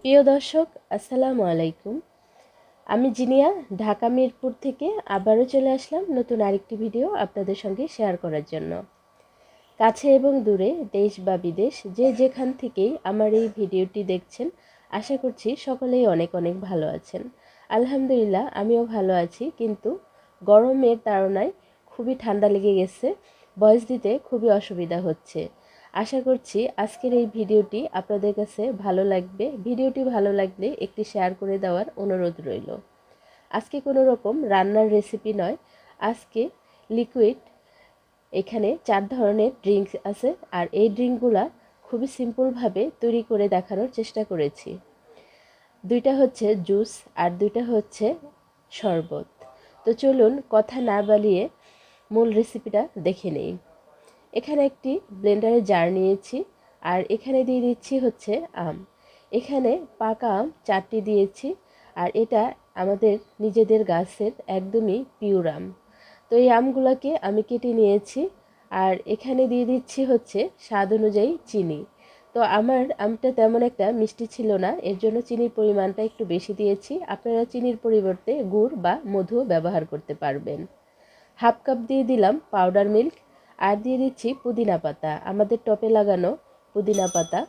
প্রিয় দর্শক, আসসালামু আলাইকুম। আমি জিনিয়া, ঢাকা মিরপুর থেকে আবারও চলে আসলাম নতুন আরেকটি ভিডিও আপনাদের সঙ্গে শেয়ার করার জন্য। কাছে এবং দূরে, দেশ বা বিদেশ, যে যেখান থেকেই আমার এই ভিডিওটি দেখছেন, আশা করছি সকলেই অনেক অনেক ভালো আছেন। আলহামদুলিল্লাহ, আমিও ভালো আছি, কিন্তু গরমের তাড়নায় খুবই ঠান্ডা লেগে গেছে, বয়স দিতে খুবই অসুবিধা হচ্ছে। আশা করছি আজকের এই ভিডিওটি আপনাদের কাছে ভালো লাগবে। ভিডিওটি ভালো লাগলে একটি শেয়ার করে দেওয়ার অনুরোধ রইল। আজকে কোনো রকম রান্নার রেসিপি নয়। আজকে লিকুইড এখানে চার ধরনের ড্রিঙ্কস আছে আর এই ড্রিঙ্কগুলা খুবই সিম্পলভাবে তৈরি করে দেখানোর চেষ্টা করেছি। দুইটা হচ্ছে জুস আর দুইটা হচ্ছে শরবত। তো চলুন কথা না বালিয়ে মূল রেসিপিটা দেখে নেই। এখানে একটি ব্লেন্ডারে জার নিয়েছি, আর এখানে দিয়ে দিচ্ছি হচ্ছে আম। এখানে পাকা আম চারটি দিয়েছি, আর এটা আমাদের নিজেদের গাছের একদমই পিওর আম। তো এই আমগুলোকে আমি কেটে নিয়েছি, আর এখানে দিয়ে দিচ্ছি হচ্ছে স্বাদ অনুযায়ী চিনি। তো আমার আমটা তেমন একটা মিষ্টি ছিল না, এর জন্য চিনির পরিমাণটা একটু বেশি দিয়েছি। আপনারা চিনির পরিবর্তে গুড় বা মধু ব্যবহার করতে পারবেন। হাফ কাপ দিয়ে দিলাম পাউডার মিল্ক আর দিয়ে দিচ্ছি পুদিনা পাতা। আমাদের টপে লাগানো পুদিনা পাতা।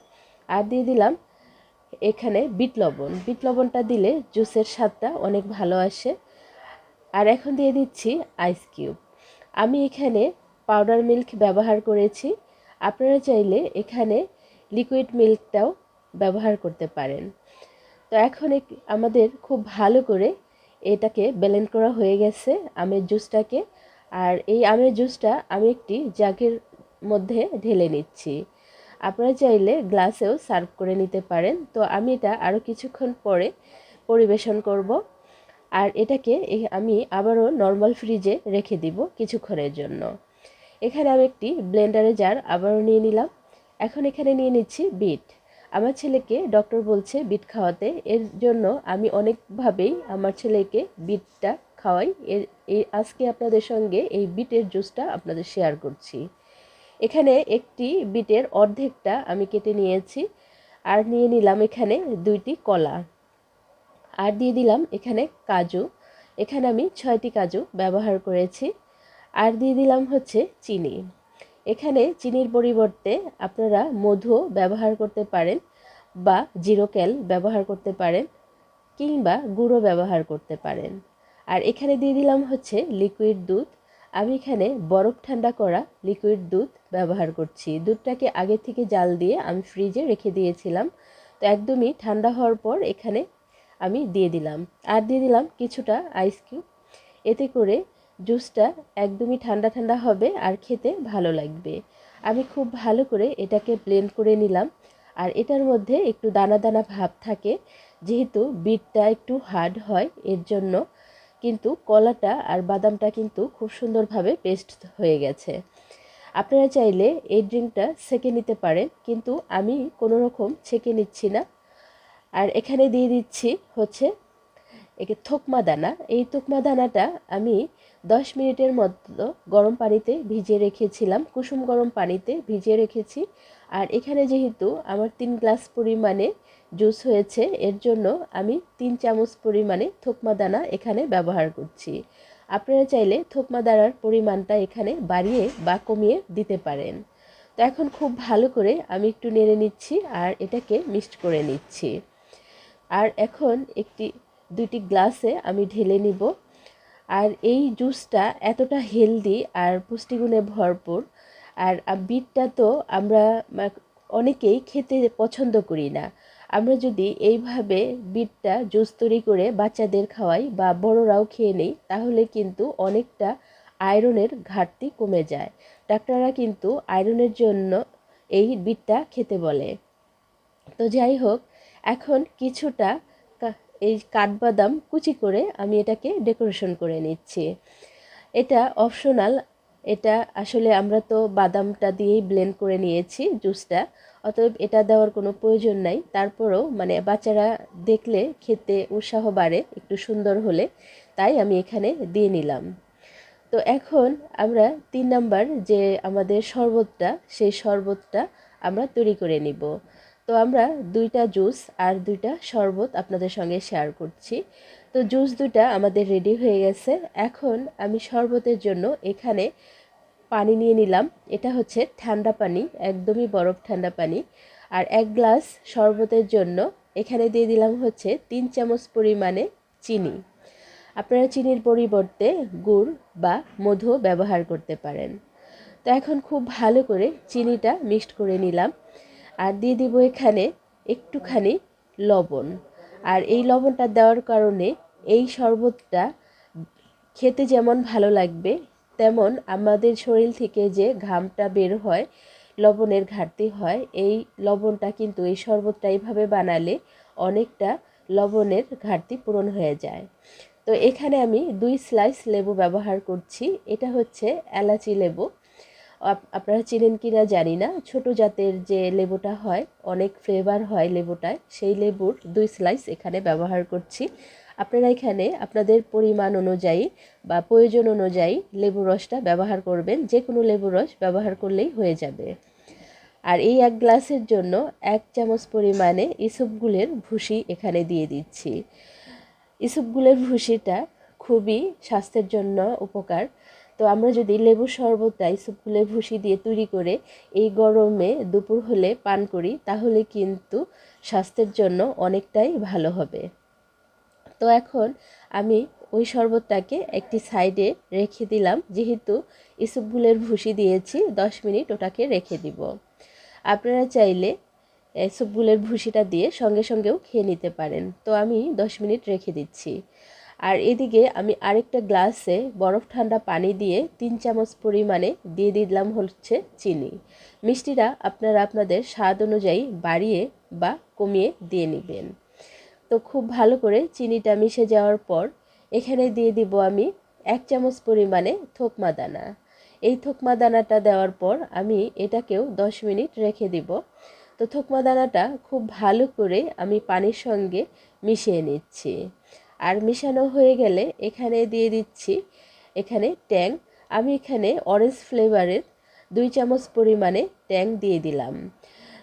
আর দিয়ে দিলাম এখানে বিট লবণ। বিট লবণটা দিলে জুসের স্বাদটা অনেক ভালো আসে। আর এখন দিয়ে দিচ্ছি আইস কিউব আমি এখানে পাউডার মিল্ক ব্যবহার করেছি। আপনারা চাইলে এখানে লিকুইড মিল্কটাও ব্যবহার করতে পারেন। তো এখন আমাদের খুব ভালো করে এটাকে ব্লেন্ড করা হয়ে গেছে। আমের জুসটাকে আর এই আমের জুসটা আমি একটি জাগের মধ্যে ঢেলে নিচ্ছি। আপনারা চাইলে গ্লাসেও সার্ভ করে নিতে পারেন। তো আমি এটা আরও কিছুক্ষণ পরে পরিবেশন করব। আর এটাকে আমি আবারও নর্মাল ফ্রিজে রেখে দিব কিছুক্ষণের জন্য। এখানে আমি একটি ব্লেন্ডারে জার আবারও নিয়ে নিলাম। এখন এখানে নিয়ে নিচ্ছি বিট। আমার ছেলেকে ডক্টর বলছে বিট খাওয়াতে। এর জন্য আমি অনেকভাবেই আমার ছেলেকে বিটটা খাওয়াই। এই আজকে আপনাদের সঙ্গে এই বিটের জুসটা আপনাদের শেয়ার করছি। এখানে একটি বিটের অর্ধেকটা আমি কেটে নিয়েছি আর নিয়ে নিলাম এখানে দুইটি কলা আর দিয়ে দিলাম এখানে কাজু। এখানে আমি ছয়টি কাজু ব্যবহার করেছি আর দিয়ে দিলাম হচ্ছে চিনি। এখানে চিনির পরিবর্তে আপনারা মধু ব্যবহার করতে পারেন বা জিরোক্যাল ব্যবহার করতে পারেন কিংবা গুঁড়ো ব্যবহার করতে পারেন। আর এখানে দিয়ে দিলাম হচ্ছে লিকুইড দুধ। আমি এখানে বরফ ঠান্ডা করা লিকুইড দুধ ব্যবহার করছি। দুধটাকে আগে থেকে জাল দিয়ে আমি ফ্রিজে রেখে দিয়েছিলাম। তো একদমই ঠান্ডা হওয়ার পর এখানে আমি দিয়ে দিলাম। আর দিয়ে দিলাম কিছুটা আইস কিউব এতে করে জুসটা একদমই ঠান্ডা ঠান্ডা হবে আর খেতে ভালো লাগবে। আমি খুব ভালো করে এটাকে ব্লেন্ড করে নিলাম। আর এটার মধ্যে একটু দানা দানা ভাব থাকে। যেহেতু বিটটা একটু হার্ড হয়, এর জন্য কিন্তু কলাটা আর বাদামটা কিন্তু খুব সুন্দরভাবে পেস্ট হয়ে গেছে। আপনারা চাইলে এই ড্রিঙ্কটা সেকে নিতে পারেন, কিন্তু আমি কোনো রকম ছেঁকে নিচ্ছি না। আর এখানে দিয়ে দিচ্ছি হচ্ছে একে থোকমা দানা। এই থোকমা দানাটা আমি দশ মিনিটের মতো গরম পানিতে ভিজিয়ে রেখেছিলাম, কুসুম গরম পানিতে ভিজিয়ে রেখেছি। আর এখানে যেহেতু আমার তিন গ্লাস পরিমাণে জুস হয়েছে, এর জন্য আমি তিন চামচ পরিমাণে থোকমা দানা এখানে ব্যবহার করছি। আপনারা চাইলে থোকমা দানার পরিমাণটা এখানে বাড়িয়ে বা কমিয়ে দিতে পারেন। তো এখন খুব ভালো করে আমি একটু নেড়ে নিচ্ছি আর এটাকে মিক্সড করে নিচ্ছি। আর এখন একটি, দুইটি গ্লাসে আমি ঢেলে নিব। আর এই জুসটা এতটা হেলদি আর পুষ্টিগুণে ভরপুর। আর বিটটা তো আমরা অনেকেই খেতে পছন্দ করি না। আমরা যদি এইভাবে বিটটা জুস তৈরি করে বাচ্চাদের খাওয়াই বা বড়রাও খেয়ে নেই, তাহলে কিন্তু অনেকটা আয়রনের ঘাটতি কমে যায়। ডাক্তাররা কিন্তু আয়রনের জন্য এই বিটটা খেতে বলে। তো যাই হোক, এখন কিছুটা এই কাঠবাদাম কুচি করে আমি এটাকে ডেকোরেশন করে নিচ্ছি। এটা অপশনাল এটা আসলে আমরা তো বাদামটা দিয়েই ব্লেন্ড করে নিয়েছি জুসটা অতএব এটা দেওয়ার কোনো প্রয়োজন নাই। তারপরেও মানে বাচ্চারা দেখলে খেতে উৎসাহ বাড়ে, একটু সুন্দর হলে। তাই আমি এখানে দিয়ে নিলাম। তো এখন আমরা তিন নাম্বার যে আমাদের শরবতটা, সেই শরবতটা আমরা তৈরি করে নিব। তো আমরা দুইটা জুস আর দুইটা শরবত আপনাদের সঙ্গে শেয়ার করছি। তো জুস দুটা আমাদের রেডি হয়ে গেছে। এখন আমি শরবতের জন্য এখানে পানি নিয়ে নিলাম। এটা হচ্ছে ঠান্ডা পানি, একদমই বরফ ঠান্ডা পানি। আর এক গ্লাস শরবতের জন্য এখানে দিয়ে দিলাম হচ্ছে তিন চামচ পরিমাণে চিনি। আপনারা চিনির পরিবর্তে গুড় বা মধু ব্যবহার করতে পারেন। তো এখন খুব ভালো করে চিনিটা মিক্সড করে নিলাম। আর দিয়ে দিব এখানে একটুখানি লবণ। আর এই লবণটা দেওয়ার কারণে এই শরবতটা খেতে যেমন ভালো লাগবে, তেমন আমাদের শরীর থেকে যে ঘামটা বের হয়, লবণের ঘাটতি হয়, এই লবণটা কিন্তু এই শরবতটা এইভাবে বানালে অনেকটা লবণের ঘাটতি পূরণ হয়ে যায়। তো এখানে আমি দুই স্লাইস লেবু ব্যবহার করছি, এটা হচ্ছে এলাচি লেবু। আপনারা চিনেন কি না জানি না। ছোট জাতের যে লেবুটা হয়, অনেক ফ্লেভার হয় লেবুটায়, সেই লেবুর দুই স্লাইস এখানে ব্যবহার করছি। আপনারা এখানে আপনাদের পরিমাণ অনুযায়ী বা প্রয়োজন অনুযায়ী লেবু রসটা ব্যবহার করবেন। যে কোনো লেবু রস ব্যবহার করলেই হয়ে যাবে। আর এই এক গ্লাসের জন্য এক চামচ পরিমাণে ইসুপগুলের ভুসি এখানে দিয়ে দিচ্ছি। ইসুপগুলের ভুসিটা খুবই স্বাস্থ্যের জন্য উপকার। তো আমরা যদি লেবু শরবতটা ইসুপগুলের ভুসি দিয়ে তৈরি করে এই গরমে দুপুর হলে পান করি, তাহলে কিন্তু স্বাস্থ্যের জন্য অনেকটাই ভালো হবে। তো এখন আমি ওই শরবতটাকে একটি সাইডে রেখে দিলাম, যেহেতু ইসুপগুলের ভুসি দিয়েছি, দশ মিনিট ওটাকে রেখে দিব। আপনারা চাইলে ইসুপগুলের ভুসিটা দিয়ে সঙ্গে সঙ্গেও খেয়ে নিতে পারেন। তো আমি দশ মিনিট রেখে দিচ্ছি। আর এদিকে আমি আরেকটা গ্লাসে বরফ ঠান্ডা পানি দিয়ে তিন চামচ পরিমাণে দিয়ে দিলাম হচ্ছে চিনি। মিষ্টিটা আপনারা আপনাদের স্বাদ অনুযায়ী বাড়িয়ে বা কমিয়ে দিয়ে নেবেন। তো খুব ভালো করে চিনিটা মিশে যাওয়ার পর এখানে দিয়ে দিব আমি এক চামচ পরিমাণে থোকমা দানা। এই থোকমা দানাটা দেওয়ার পর আমি এটাকেও দশ মিনিট রেখে দিব। তো থোকমা দানাটা খুব ভালো করে আমি পানির সঙ্গে মিশিয়ে নিচ্ছি। আর মিশানো হয়ে গেলে এখানে দিয়ে দিচ্ছি, এখানে ট্যাং। আমি এখানে অরেঞ্জ ফ্লেভারের দুই চামচ পরিমাণে ট্যাং দিয়ে দিলাম।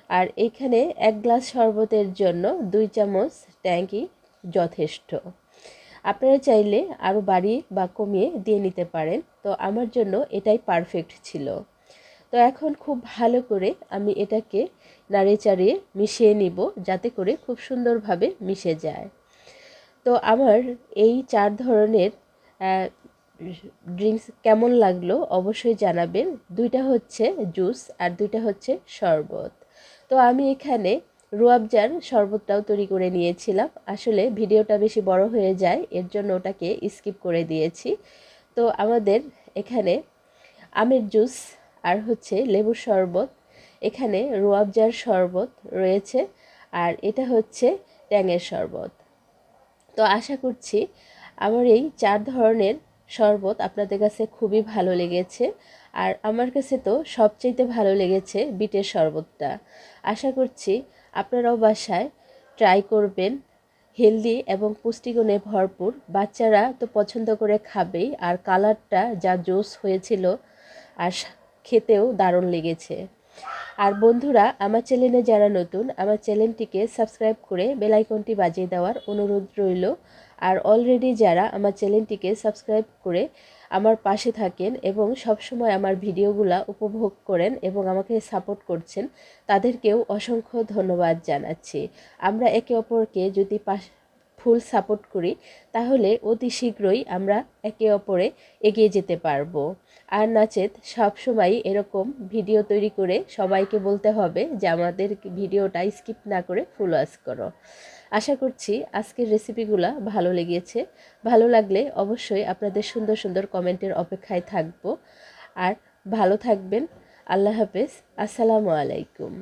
আর এখানে এক গ্লাস শরবতের জন্য দুই চামচ ট্যাঙ্কি যথেষ্ট। আপনারা চাইলে আরও বাড়িয়ে বা কমিয়ে দিয়ে নিতে পারেন। তো আমার জন্য এটাই পারফেক্ট ছিল। তো এখন খুব ভালো করে আমি এটাকে নাড়ে চাড়িয়ে মিশিয়ে নিব, যাতে করে খুব সুন্দরভাবে মিশে যায়। তো আমার এই চার ধরনের ড্রিঙ্কস কেমন লাগল অবশ্যই জানাবেন। দুইটা হচ্ছে জুস আর দুইটা হচ্ছে শরবত। তো আমি এখানে রুয়াবজার শরবতটাও তৈরি করে নিয়েছিলাম। আসলে ভিডিওটা বেশি বড় হয়ে যায়, এর জন্য ওটাকে স্কিপ করে দিয়েছি। তো আমাদের এখানে আমের জুস আর হচ্ছে লেবুর শরবত, এখানে রুয়াবজার শরবত রয়েছে। আর এটা হচ্ছে ট্যাঙের শরবত। তো আশা করছি আমার এই চার ধরনের শরবত আপনাদের কাছে খুবই ভালো লেগেছে। আর আমার কাছে তো সবচেয়ে ভালো লেগেছে বিটের শরবতটা। আশা করছি আপনারাও বাসায় ট্রাই করবেন। হেলদি এবং পুষ্টিগুণে ভরপুর। বাচ্চারা তো পছন্দ করে খাবেই। আর কালারটা যা জোস হয়েছিল আর খেতেও দারুণ লেগেছে। আর বন্ধুরা, আমার চ্যানেলে যারা নতুন, আমার চ্যানেলটিকে সাবস্ক্রাইব করে বেলাইকনটি বাজিয়ে দেওয়ার অনুরোধ রইল। আর অলরেডি যারা আমার চ্যানেলটিকে সাবস্ক্রাইব করে আমার পাশে থাকেন এবং সবসময় আমার ভিডিওগুলা উপভোগ করেন এবং আমাকে সাপোর্ট করছেন, তাদেরকেও অসংখ্য ধন্যবাদ জানাচ্ছি। আমরা একে অপরকে যদি পাশ ফুল সাপোর্ট করি, তাহলে অতি শীঘ্রই আমরা একে অপরে এগিয়ে যেতে পারব। আর নাচেত সবসময় এরকম ভিডিও তৈরি করে সবাইকে বলতে হবে যে আমাদের ভিডিওটা স্কিপ না করে ফুল ওয়াশ করো। আশা করছি আজকের রেসিপিগুলো ভালো লেগেছে। ভালো লাগলে অবশ্যই আপনাদের সুন্দর সুন্দর কমেন্টের অপেক্ষায় থাকব। আর ভালো থাকবেন। আল্লাহ হাফেজ। আসসালামু আলাইকুম।